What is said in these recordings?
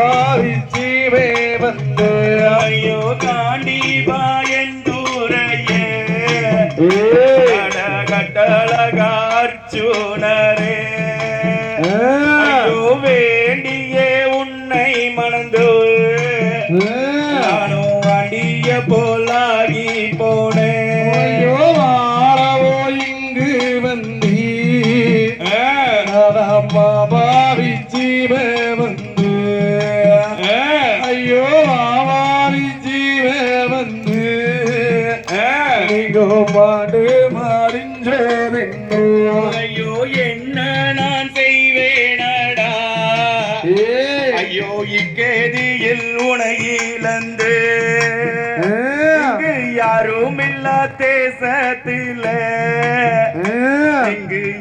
பாவிச்சீவே வந்து ஐயோ தாண்டி பாயந்தூரைய கட்டழகார்ச்சுணரே ஐயோ வேண்டியே உன்னை மணந்து. நானும் அடிய போலாகி போனேன் வாழவோ இங்கு வந்தி பாவிச்சீவே வந்து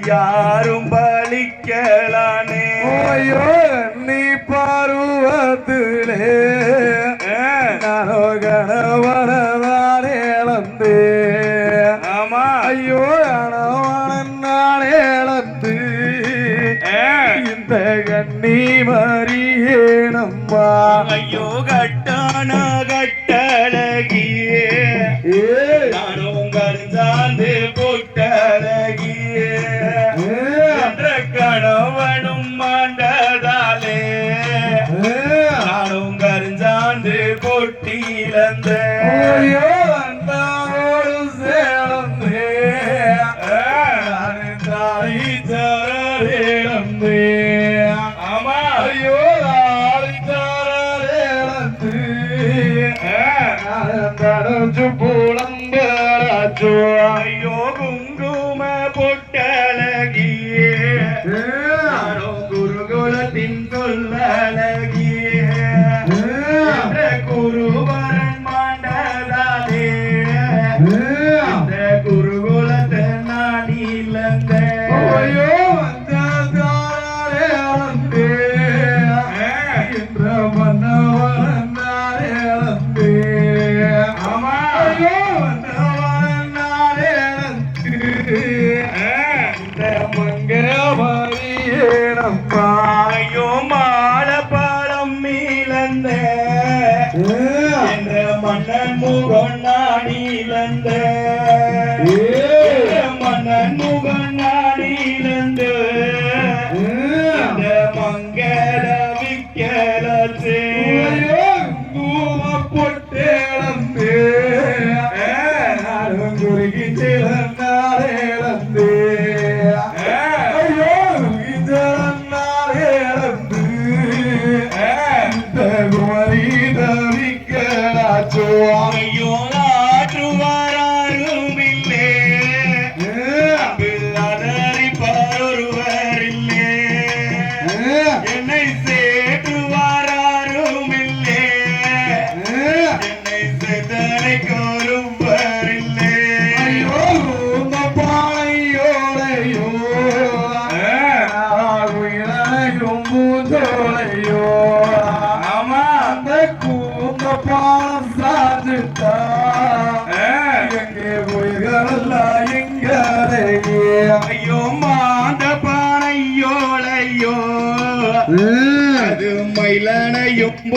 யாரும் பலிக்கலானே நீ பருவத்திலே நானோ கணவனதானே இழந்து. ஆமா. ஐயோ கணவனன் நானே இழந்து இந்த கண்ணி மறியே நம்மா ஐயோ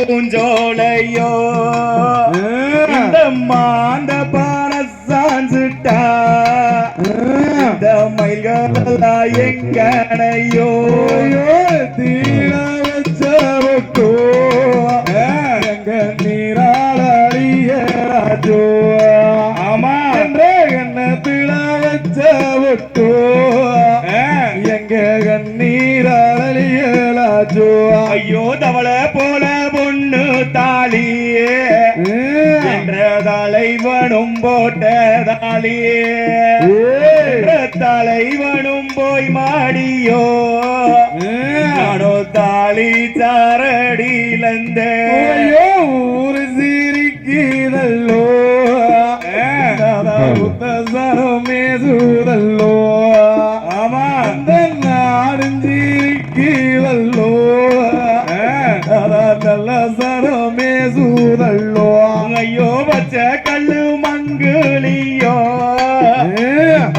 பூஞ்சோலையோ? இந்த மாந்த பான சாஞ்சுட்டா இந்த மயில்களா எங்கனையோ? தீர வச்சவக்கோ தலைவனும் போட்டதாலே. தலைவனும் போய் மாடியோ. நானோ தாலி தாரடியிலந்த ஊரு சிரிக்கிறல்லோ சரோ எங்கும் வச்ச கல்லு மங்குலியோ?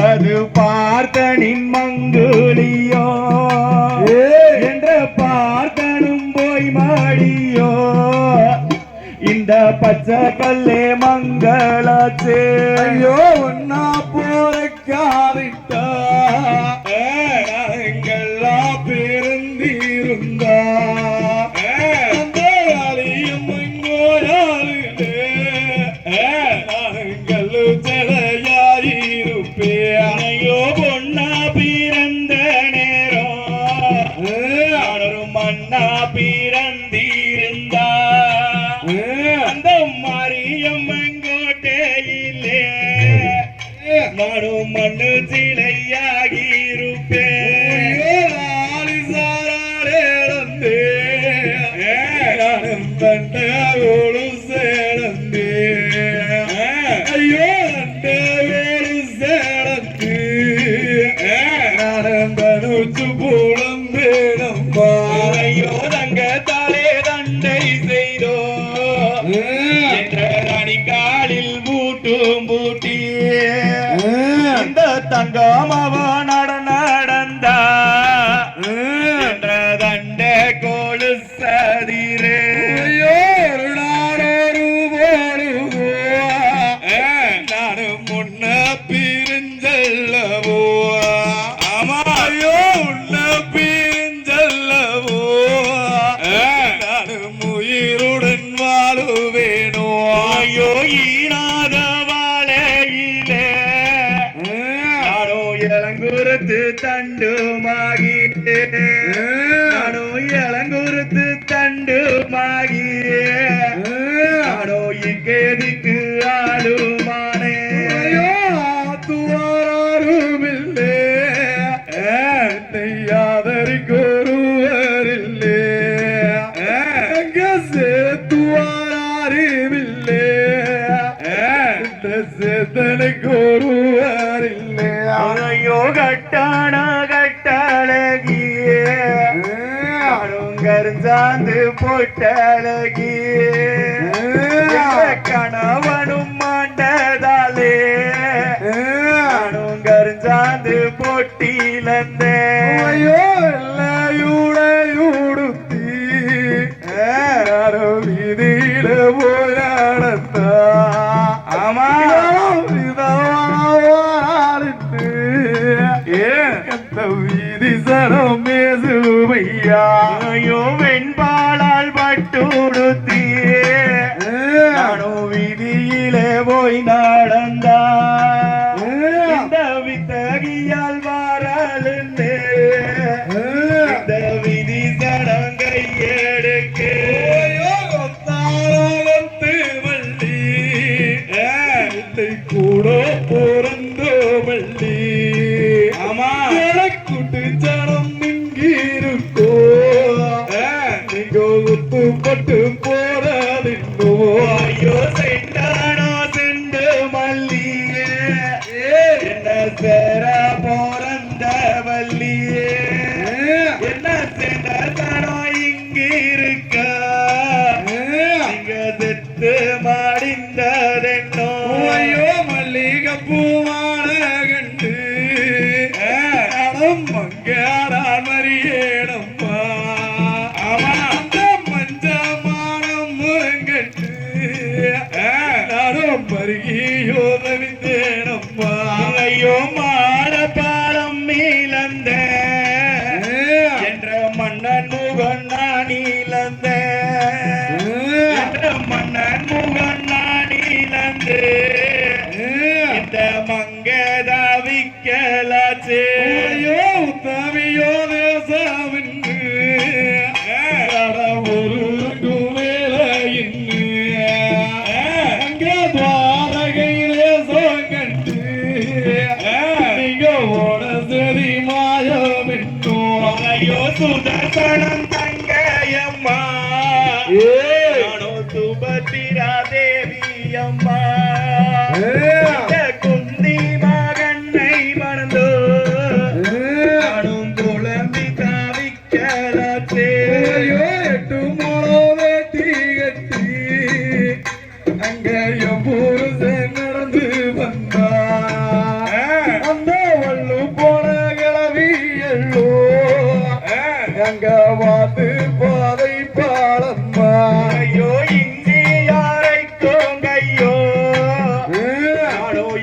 அது பார்த்தனின் மங்குலியோ? என்ற பார்த்தனும் போய் மாடியோ? இந்த பச்சை கல்லே மங்களாச்சே. ஐயோ ஒன்னா போற காரிட்டா Yeah. the கருந்தாந்து போட்ட அழகி கணவனும் மாண்டதாலே. நானும் கருந்தாந்து போட்டிலந்தேன் பேசுவையா ஐயோ வெண்பாலால் பட்டுடுத்தியே நானோ வீதியிலே போய் நடந்தான் மஞ்சளும் மங்காரான் மறியேடம்மா அவன் அந்த மஞ்சமானம் முருங்கட்டு நானும் மருகியோ தவித்தேடம்மா அலையோ மாட பாலம் மீளந்த என்ற மன்னன் முகண்ணா நீளந்த என்ற மன்னன் முகண்ணா நீளந்து இந்த மங்கதாவிக்கலாச்சே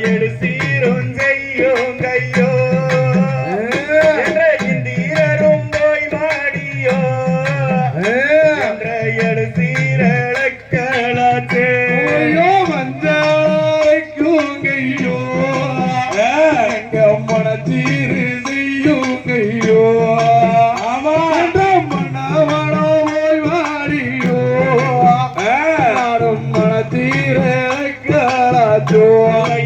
எடுத்தீரும் கையும் கையோ. என்ற இந்தீரரும் போய் மாடியோ. என்ற எடுத்தீரளக்கலாச்சே வந்தாய்க்கும் கையோ. மன தீரு செய்யும் கையோ joy.